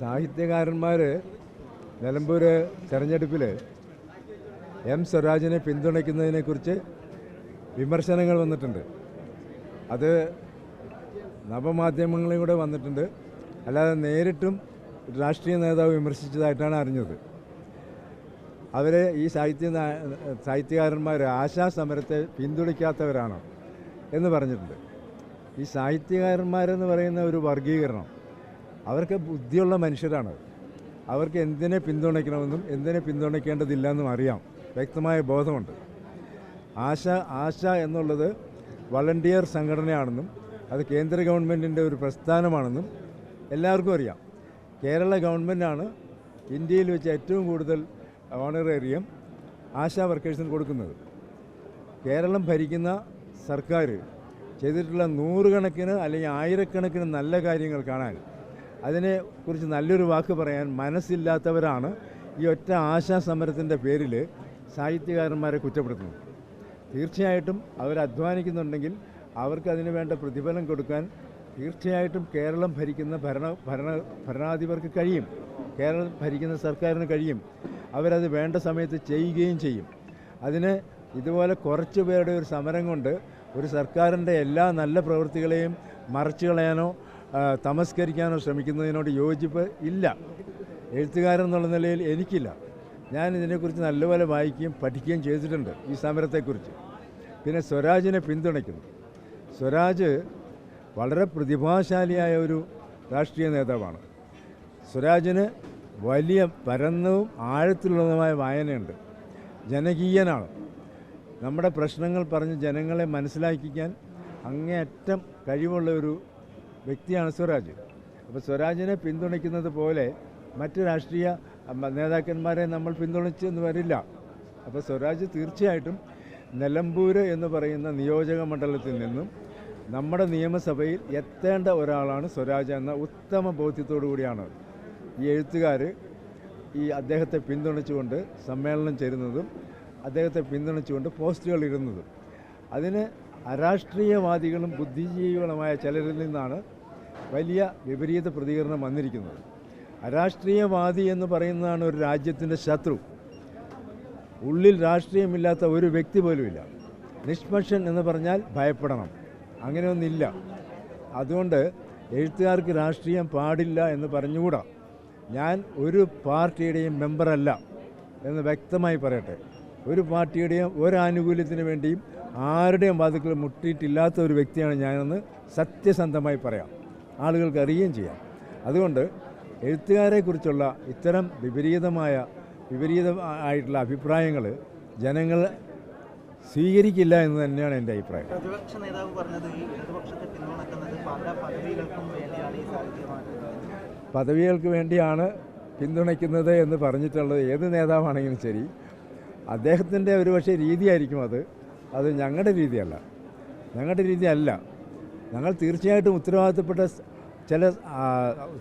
സാഹിത്യകാരന്മാർ നിലമ്പൂർ തെരഞ്ഞെടുപ്പിൽ എം സ്വരാജിനെ പിന്തുണയ്ക്കുന്നതിനെക്കുറിച്ച് വിമർശനങ്ങൾ വന്നിട്ടുണ്ട്. അത് നവമാധ്യമങ്ങളിലൂടെ വന്നിട്ടുണ്ട്. അല്ലാതെ നേരിട്ടും രാഷ്ട്രീയ നേതാവ് വിമർശിച്ചതായിട്ടാണ് അറിഞ്ഞത്. അവരെ ഈ സാഹിത്യ സാഹിത്യകാരന്മാർ ആശാ സമരത്തെ പിന്തുണയ്ക്കാത്തവരാണോ എന്ന് പറഞ്ഞിട്ടുണ്ട്. ഈ സാഹിത്യകാരന്മാരെന്ന് പറയുന്ന ഒരു വർഗീകരണം അവർക്ക് ബുദ്ധിയുള്ള മനുഷ്യരാണ്. അവർക്ക് എന്തിനെ പിന്തുണയ്ക്കണമെന്നും എന്തിനെ പിന്തുണയ്ക്കേണ്ടതില്ല എന്നും അറിയാം. വ്യക്തമായ ബോധമുണ്ട്. ആശ ആശ എന്നുള്ളത് വളണ്ടിയർ സംഘടനയാണെന്നും അത് കേന്ദ്ര ഗവൺമെന്റിന്റെ ഒരു പ്രസ്ഥാനമാണെന്നും എല്ലാവർക്കും അറിയാം. കേരള ഗവൺമെന്റാണ് ഇന്ത്യയിൽ വെച്ച് ഏറ്റവും കൂടുതൽ ഓണറേറിയം ആശാ വർക്കേഴ്സിന് കൊടുക്കുന്നത്. കേരളം ഭരിക്കുന്ന സർക്കാർ ചെയ്തിട്ടുള്ള നൂറുകണക്കിന് അല്ലെങ്കിൽ ആയിരക്കണക്കിന് നല്ല കാര്യങ്ങൾ കാണാൻ അതിനെക്കുറിച്ച് നല്ലൊരു വാക്ക് പറയാൻ മനസ്സില്ലാത്തവരാണ് ഈ ഒറ്റ ആശാ സമരത്തിന്റെ പേരിൽ സാഹിത്യകാരന്മാരെ കുറ്റപ്പെടുത്തുന്നത്. തീർച്ചയായിട്ടും അവർ അധ്വാനിക്കുന്നുണ്ടെങ്കിൽ അവർക്ക് അതിനു വേണ്ട പ്രതിഫലം കൊടുക്കാൻ തീർച്ചയായിട്ടും കേരളം ഭരിക്കുന്ന ഭരണ ഭരണ ഭരണാധിപർക്ക് കഴിയും. കേരളം ഭരിക്കുന്ന സർക്കാരിന് കഴിയും. അവരത് വേണ്ട സമയത്ത് ചെയ്യുകയും ചെയ്യും. അതിന് ഇതുപോലെ കുറച്ച് പേരുടെ ഒരു സമരം കൊണ്ട് ഒരു സർക്കാരിന്റെ എല്ലാ നല്ല പ്രവൃത്തികളെയും മറച്ചു കളയാനോ തമസ്കരിക്കാനോ ശ്രമിക്കുന്നതിനോട് യോജിപ്പ് ഇല്ല. എഴുത്തുകാരൻ എന്നുള്ള നിലയിൽ എനിക്കില്ല. ഞാൻ ഇതിനെക്കുറിച്ച് നല്ലപോലെ വായിക്കുകയും പഠിക്കുകയും ചെയ്തിട്ടുണ്ട് ഈ സമരത്തെക്കുറിച്ച്. പിന്നെ സ്വരാജിനെ പിന്തുണയ്ക്കുന്നു. സ്വരാജ് വളരെ പ്രതിഭാശാലിയായ ഒരു രാഷ്ട്രീയ നേതാവാണ്. സ്വരാജിന് വലിയ പരന്നവും ആഴത്തിലുള്ളതുമായ വായനയുണ്ട്. ജനകീയനാണ്. നമ്മുടെ പ്രശ്നങ്ങൾ പറഞ്ഞ് ജനങ്ങളെ മനസ്സിലാക്കിക്കാൻ അങ്ങേയറ്റം കഴിവുള്ള ഒരു വ്യക്തിയാണ് സ്വരാജ്. അപ്പോൾ സ്വരാജിനെ പിന്തുണയ്ക്കുന്നത് പോലെ മറ്റ് രാഷ്ട്രീയ നേതാക്കന്മാരെ നമ്മൾ പിന്തുണച്ചെന്ന് വരില്ല. അപ്പോൾ സ്വരാജ് തീർച്ചയായിട്ടും നിലമ്പൂർ എന്ന് പറയുന്ന നിയോജക മണ്ഡലത്തിൽ നിന്നും നമ്മുടെ നിയമസഭയിൽ എത്തേണ്ട ഒരാളാണ് സ്വരാജ് എന്ന ഉത്തമ ബോധ്യത്തോടു കൂടിയാണ് ഈ എഴുത്തുകാർ ഈ അദ്ദേഹത്തെ പിന്തുണച്ചുകൊണ്ട് സമ്മേളനം ചേരുന്നതും അദ്ദേഹത്തെ പിന്തുണച്ചുകൊണ്ട് പോസ്റ്റുകൾ ഇടുന്നതും അതിന് അരാഷ്ട്രീയവാദികളും ബുദ്ധിജീവികളുമായ ചിലരിൽ നിന്നാണ് വലിയ വിപരീത പ്രതികരണം വന്നിരിക്കുന്നത്. അരാഷ്ട്രീയവാദി എന്ന് പറയുന്നതാണ് ഒരു രാജ്യത്തിന്റെ ശത്രു. ഉള്ളിൽ രാഷ്ട്രീയമില്ലാത്ത ഒരു വ്യക്തി പോലുമില്ല. നിഷ്പക്ഷൻ എന്ന് പറഞ്ഞാൽ ഭയപ്പെടണം. അങ്ങനെയൊന്നില്ല അതുകൊണ്ട് എഴുത്തുകാർക്ക് രാഷ്ട്രീയം പാടില്ല എന്ന് പറഞ്ഞുകൂടാ. ഞാൻ ഒരു പാർട്ടിയുടെയും മെമ്പറല്ല എന്ന് വ്യക്തമായി പറയട്ടെ. ഒരു പാർട്ടിയുടെയും ഒരു ആനുകൂല്യത്തിന് വേണ്ടിയും ആരുടെയും വാതുക്കൾ മുട്ടിയിട്ടില്ലാത്ത ഒരു വ്യക്തിയാണ് ഞാനെന്ന് സത്യസന്ധമായി പറയാം. ആളുകൾക്ക് അറിയുകയും ചെയ്യാം. അതുകൊണ്ട് എഴുത്തുകാരെക്കുറിച്ചുള്ള ഇത്തരം വിപരീതമായ വിപരീത ആയിട്ടുള്ള അഭിപ്രായങ്ങൾ ജനങ്ങൾ സ്വീകരിക്കില്ല എന്ന് തന്നെയാണ് എന്റെ അഭിപ്രായം. പ്രതിപക്ഷ നേതാവ് പറഞ്ഞത് ഇടതുപക്ഷത്തെ പിന്തുണക്കുന്നത് പല പദവികൾക്കും വേണ്ടിയാണ് ഈ പദവികൾക്ക് വേണ്ടിയാണ് പിന്തുണയ്ക്കുന്നത് എന്ന് പറഞ്ഞിട്ടുള്ളത് ഏത് നേതാവാണെങ്കിലും ശരി. അദ്ദേഹത്തിന്റെ ഒരുപക്ഷെ രീതിയായിരിക്കും അത്. അത് ഞങ്ങളുടെ രീതിയല്ല. ഞങ്ങളുടെ രീതി അല്ല ഞങ്ങൾ തീർച്ചയായിട്ടും ഉത്തരവാദിത്തപ്പെട്ട ചില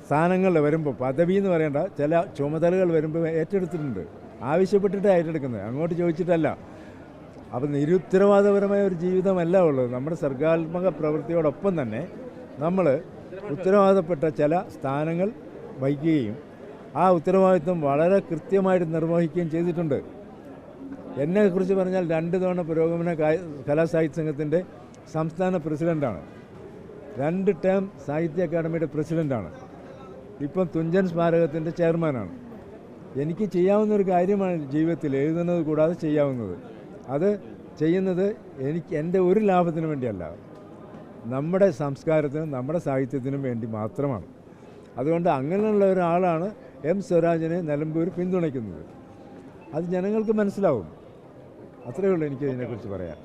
സ്ഥാനങ്ങളിൽ വരുമ്പോൾ പദവി എന്ന് പറയേണ്ട ചില ചുമതലകൾ വരുമ്പോൾ ഏറ്റെടുത്തിട്ടുണ്ട്. ആവശ്യപ്പെട്ടിട്ട് ഏറ്റെടുക്കുന്നത്. അങ്ങോട്ട് ചോദിച്ചിട്ടല്ല. അപ്പം നിരുത്തരവാദപരമായ ഒരു ജീവിതമല്ല ഉള്ളത്. നമ്മുടെ സർഗാത്മക പ്രവൃത്തിയോടൊപ്പം തന്നെ നമ്മൾ ഉത്തരവാദപ്പെട്ട ചില സ്ഥാനങ്ങൾ വഹിക്കുകയും ആ ഉത്തരവാദിത്വം വളരെ കൃത്യമായിട്ട് നിർവഹിക്കുകയും ചെയ്തിട്ടുണ്ട്. എന്നെക്കുറിച്ച് പറഞ്ഞാൽ രണ്ട് തവണ പുരോഗമന കലാസാഹിത്യ സംഘത്തിന്റെ സംസ്ഥാന പ്രസിഡന്റാണ് രണ്ട് ടേം സാഹിത്യ അക്കാദമിയുടെ പ്രസിഡന്റാണ് ഇപ്പം തുഞ്ചൻ സ്മാരകത്തിന്റെ ചെയർമാനാണ്. എനിക്ക് ചെയ്യാവുന്ന ഒരു കാര്യമാണ് ജീവിതത്തിൽ എഴുതുന്നത് കൂടാതെ ചെയ്യാവുന്നത്. അത് ചെയ്യുന്നത് എനിക്ക് എന്റെ ഒരു ലാഭത്തിനു വേണ്ടിയല്ല. നമ്മുടെ സംസ്കാരത്തിനും നമ്മുടെ സാഹിത്യത്തിനും വേണ്ടി മാത്രമാണ്. അതുകൊണ്ട് അങ്ങനെയുള്ള ഒരാളാണ് എം സ്വരാജിനെ നിലമ്പൂർ പിന്തുണയ്ക്കുന്നത്. അത് ജനങ്ങൾക്ക് മനസ്സിലാവും. അത്രയേ ഉള്ളൂ എനിക്ക് ഇതിനെക്കുറിച്ച് പറയാൻ.